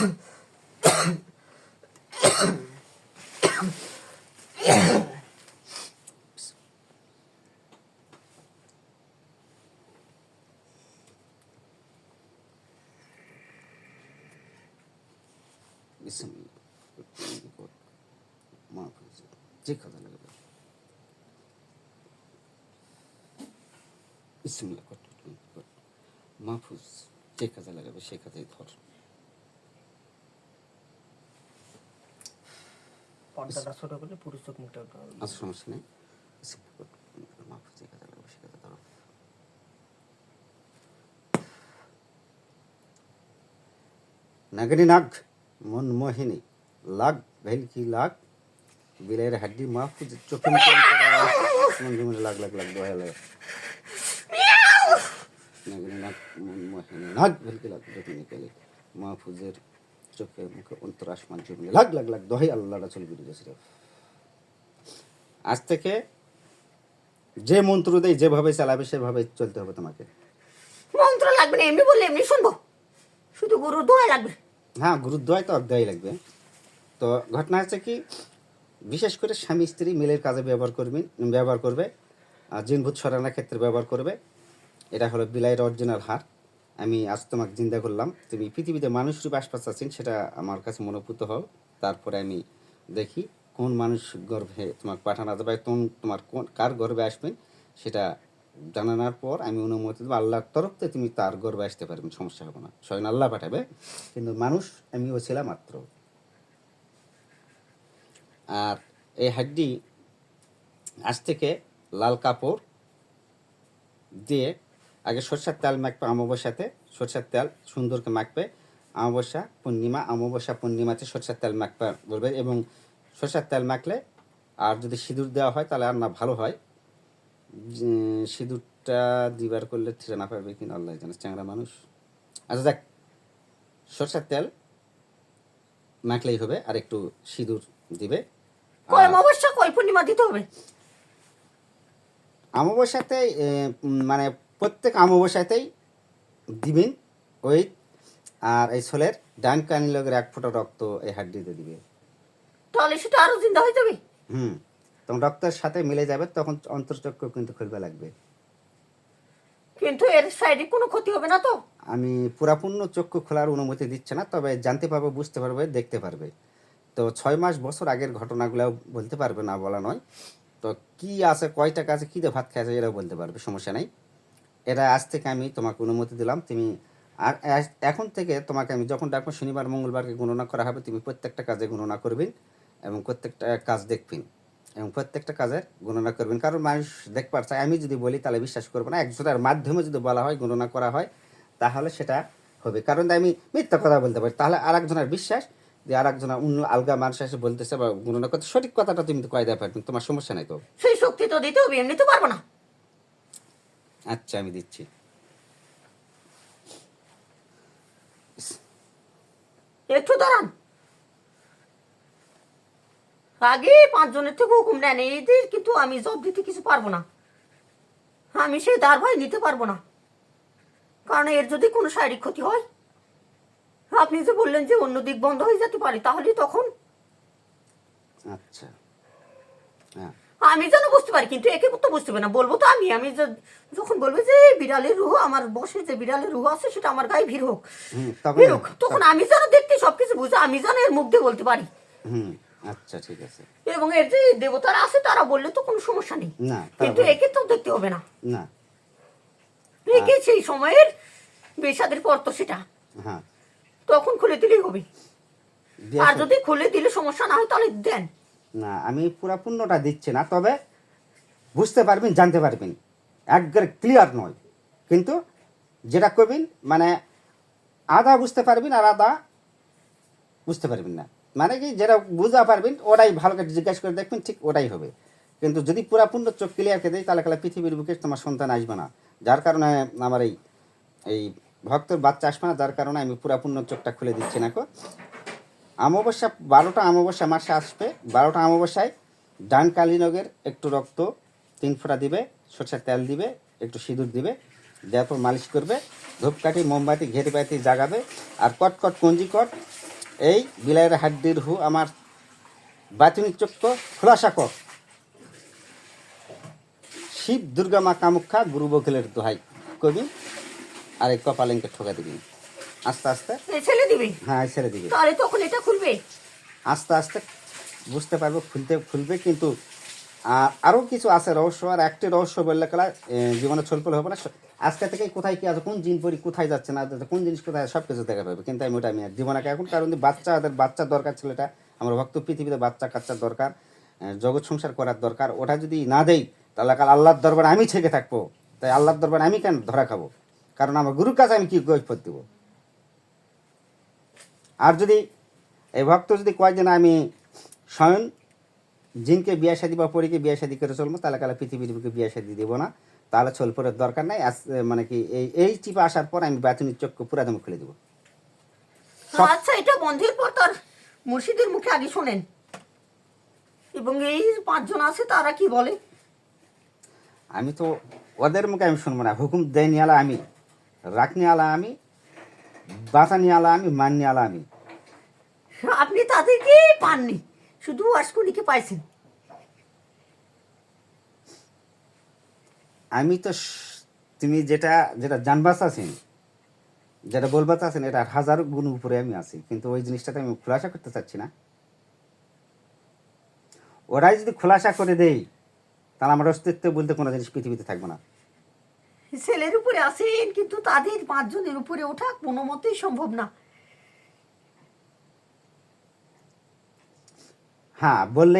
যে। মাহফুজ যে কাজে লাগাবে সে কাজেই ধর পর্দাটা ছোট করলে পুরো চোখ মুখটা উঠে হবে। আর সমস্যা নেই। বিসমিল্লাহ কর। মাহফুজ যে কাজে লাগাবে সে কাজে ধর নাগিনী নাগ, মন মোহিনী, লাগ ভেলকি লাগ? বিলের হাড্ডি মাহফুজ চোখে মুখে মন্দির মধ্যে লাগ লাগ লাগ দোয়া লাগে। নাগিনী নাগ, মন মোহিনী চোখে মুখে অন্তর আসমান জমিয়ে লাগ লাগ লাগ দোহাই আল্লাহটা চলে বেরিয়ে গেছিল আজ থেকে যে মন্ত্র দেয় যেভাবে চালাবে সেভাবে চলতে হবে তোমাকে। মন্ত্র লাগবে না এমনি বললে এমনি শুনব। শুধু গরুর দোয়া লাগবে। হ্যাঁ গুরুর গুরুদ্বয় তো অর্ধাই লাগবে। তো ঘটনা হচ্ছে কি বিশেষ করে স্বামী স্ত্রী মিলের কাজে ব্যবহার করবেন ব্যবহার করবে আর জিনভূত সরানোর ক্ষেত্রে ব্যবহার করবে। এটা হলো বিলাইয়ের অরিজিনাল হার আমি আজ তোমাকে চিন্তা করলাম। তুমি পৃথিবীতে মানুষ রূপে আশপাশ আছেন, সেটা আমার কাছে মনোভূত হও। তারপরে আমি দেখি কোন মানুষ গর্ভে তোমাকে পাঠানো যাবে কোন তোমার কোন, কার গর্ভে আসবেন, সেটা জানানোর পর আমি অনুমতি দেবো। আল্লাহর তরফ থেকে তুমি তার গর্বে আসতে পারবেন সমস্যা হবে না। স্বয়ং আল্লাহ পাঠাবে, কিন্তু মানুষ আমিও ছিলাম মাত্র। আর এই হাড্ডি আজ থেকে লাল কাপড় দিয়ে আগে সরষের তেল মাখবে অমাবস্যাতে সরষের তেল সুন্দরকে মাখবে। অমাবস্যা পূর্ণিমা অমাবস্যা পূর্ণিমাতে সরষের তেল মাখবে বলবে এবং সরষের তেল মাখলে আর যদি সিঁদুর দেওয়া হয় তাহলে আর না ভালো হয়। সিঁদুরটা দিবার করলে থিরে না পারবে কিনা আল্লাহ জানে চ্যাংরা মানুষ। আচ্ছা দেখ সরষের তেল মাখলেই হবে আর একটু সিঁদুর দিবে। কয় পূর্ণিমা দিতে হবে। অমাবস্যাতে মানে প্রত্যেক অমাবস্যাতেই দিবেন ওই আর এই ছোলের ডান কানি লগের এক ফোঁটা রক্ত এই হাড্ডিতে দিবে। তাহলে সেটা আরও জিন্দা হয়ে যাবে? হুম তখন রক্তের সাথে মিলে যাবে তখন অন্তর্চক্র কিন্তু খুলবে লাগবে। কিন্তু এর সাইডে কোনো ক্ষতি হবে না তো? আমি পুরাপূর্ণ চক্ষু খোলার অনুমতি দিচ্ছে না তবে জানতে পারবে বুঝতে পারবে দেখতে পারবে। তো ছয় মাস বছর আগের ঘটনাগুলো বলতে পারবে না বলা নয়। তো কি আছে কয় টাকা আছে কী ভাত খাইছে এরাও বলতে পারবে সমস্যা নেই। এটা আজ থেকে আমি তোমাকে অনুমতি দিলাম। তুমি আর এখন থেকে তোমাকে আমি যখন ডাকবো, শনিবার, মঙ্গলবারকে গণনা করা হবে। তুমি প্রত্যেকটা কাজে গণনা করবেন এবং প্রত্যেকটা কাজ দেখবেন এবং প্রত্যেকটা কাজের গণনা করবেন। কারণ মানুষ দেখতে পারছে, আমি যদি বলি তাহলে বিশ্বাস করব না। একজনের মাধ্যমে যদি বলা হয়, গণনা করা হয়, তাহলে সেটা হবে। কারণ আমি মিথ্যা কথা বলতে পারি। তাহলে আর একজনের বিশ্বাস যে আর একজনের অন্য আলগা মানুষ এসে বলতেছে বা গণনা করতে। সঠিক কথাটা তুমি কয়দা পারবেন তোমার সমস্যা নাই তো? সেই শক্তি তো দিতে হবে এমনি তো পারব না। আচ্ছা আমি দিচ্ছি। একটু দাঁড়ান। আগে পাঁচজনের থেকে হুকুম নেন, এদের কিন্তু আমি জব দিতে কিছু পারব না। আমি সেই দার ভাই নিতে পারব না। কারণ এর যদি কোনো শারীরিক ক্ষতি হয়, আপনি যে বললেন যে অন্য দিক বন্ধ হয়ে যেতে পারে, তাহলে তখন? আচ্ছা। হ্যাঁ। আমি যেন বুঝতে পারি কিন্তু একে তো বুঝতে পারি না। বলব তো আমি আমি যখন বলব যে বিড়ালের রুহ আমার বসে যে বিড়ালের রুহ আছে সেটা আমার গায়ে ভিড় হোক। তখন ভিড় হোক। তখন আমি যেন দেখতে সবকিছু বুঝে আমি যেন এর মুখ দিয়ে বলতে পারি। হুম আচ্ছা ঠিক আছে। এবং এর যে দেবতারা আছে তারা বললে তো কোনো সমস্যা নেই। কিন্তু একে তো দেখতে হবে না। না। একে সেই সময়ের বেসাদের পর তো সেটা। হ্যাঁ। তখন খুলে দিলেই হবে। আর যদি খুলে দিলে সমস্যা না হয় তাহলে দেন। না, আমি পুরা পূর্ণটা দিচ্ছি না, তবে বুঝতে পারবেন, জানতে পারবেন। একবারে ক্লিয়ার নয়। কিন্তু যেটা করবেন মানে আধা বুঝতে পারবেন আর আধা বুঝতে পারবেন না। মানে কি, যেটা বুঝতে পারবেন, ওটাই ভালো করে জিজ্ঞাসা করে দেখবেন, ঠিক ওটাই হবে। কিন্তু যদি পুরা পূর্ণ চোখ ক্লিয়ার করে দেয় তাহলে কালে পৃথিবীর বুকে তোমার সন্তান আসবে না। যার কারণে আমার এই এই ভক্তর বাচ্চা আসবে না, যার কারণে আমি পুরা পূর্ণ চোখটা খুলে দিচ্ছি না কো। অমাবস্যা, বারোটা অমাবস্যা মাসে আসবে। বারোটা অমাবস্যায় ডান কালীনগের একটু রক্ত তিন ফোঁটা দিবে, সরষের তেল দিবে, একটু সিঁদুর দিবে, দেওয়ার পর মালিশ করবে, ধূপকাঠি, মোমবাতি ঘেরিবাতি জাগাবে আর কট কট কঞ্জি কট এই বিলাইয়ের হাড্ডির হু আমার বাতিনিক চক্র খোলাসা কর শিব দুর্গা মা কামুক্ষা গুরু বকিলের দোহাই। কবি, আর এই কপালেনকে ঠকা দিবি আস্তে আস্তে। ছেলে দিবে? হ্যাঁ ছেড়ে দিবি। তাহলে তখন এটা খুলবে। আস্তে আস্তে বুঝতে পারব খুলতে খুলবে কিন্তু আরও কিছু আছে রহস্য আর একটি রহস্য বললে এ, জীবনে ছলপল হবে না। আজকে থেকে কোথায় কি আছে কোন জিন পরি কোথায় যাচ্ছে না কোন জিনিস কোথায় সব কিছু দেখা পাবে। কিন্তু আমি ওটা আমি আর জীবনে এখন কারণ বাচ্চা ওদের বাচ্চা দরকার ছেলেটা আমার ভক্ত পৃথিবীতে বাচ্চা কাচ্চার দরকার জগৎ সংসার করার দরকার। ওটা যদি না দেই তাহলে কাল আল্লাহর দরবারে আমি ছেকে থাকব। তাই আল্লাহর দরবারে আমি কেন ধরা খাব? কারণ আমার গুরুর কাছে আমি কি কৈফত দেবো? আর যদি এই ভক্ত যদি কয় যে না আমি স্বয়ং জিনকে বিয়ে শাদি বা পরীকে বিয়ে শাদি করে চলবো তাহলে কালে পৃথিবীর বুকে বিয়ে শাদি দিব না। তাহলে ছলপরের দরকার নাই। মানে কি এই এই চিপে আসার পর আমি বাতুনির চক্ষু পুরা দমে খুলে দেবো। আচ্ছা এটা বন্ধের পর তার মুর্শিদের মুখে আগে শোনেন। এবং এই পাঁচজন আছে তারা কি বলে? আমি তো ওদের মুখে আমি শুনব না। হুকুম দেয়নি আলা আমি রাখনি আলা আমি বাঁচানি আলা আমি মাননি আলা আমি আপনি তাদেরকে পাননি শুধু আশকুনিকে পাইছেন। আমি তো তুমি যেটা যেটা জানবাস আছেন যেটা বলবাতে আছেন এটা হাজার গুণ উপরে আমি আছি কিন্তু ওই জিনিসটাতে আমি খোলাসা করতে চাচ্ছি না। ওরাই যদি খোলাসা করে দেয় তাহলে আমার অস্তিত্ব বলতে কোনো জিনিস পৃথিবীতে থাকবে না। ছেলের উপরে আসেন কিন্তু তাদের পাঁচজনের উপরে ওঠা কোনো মতেই সম্ভব না। হ্যাঁ বললে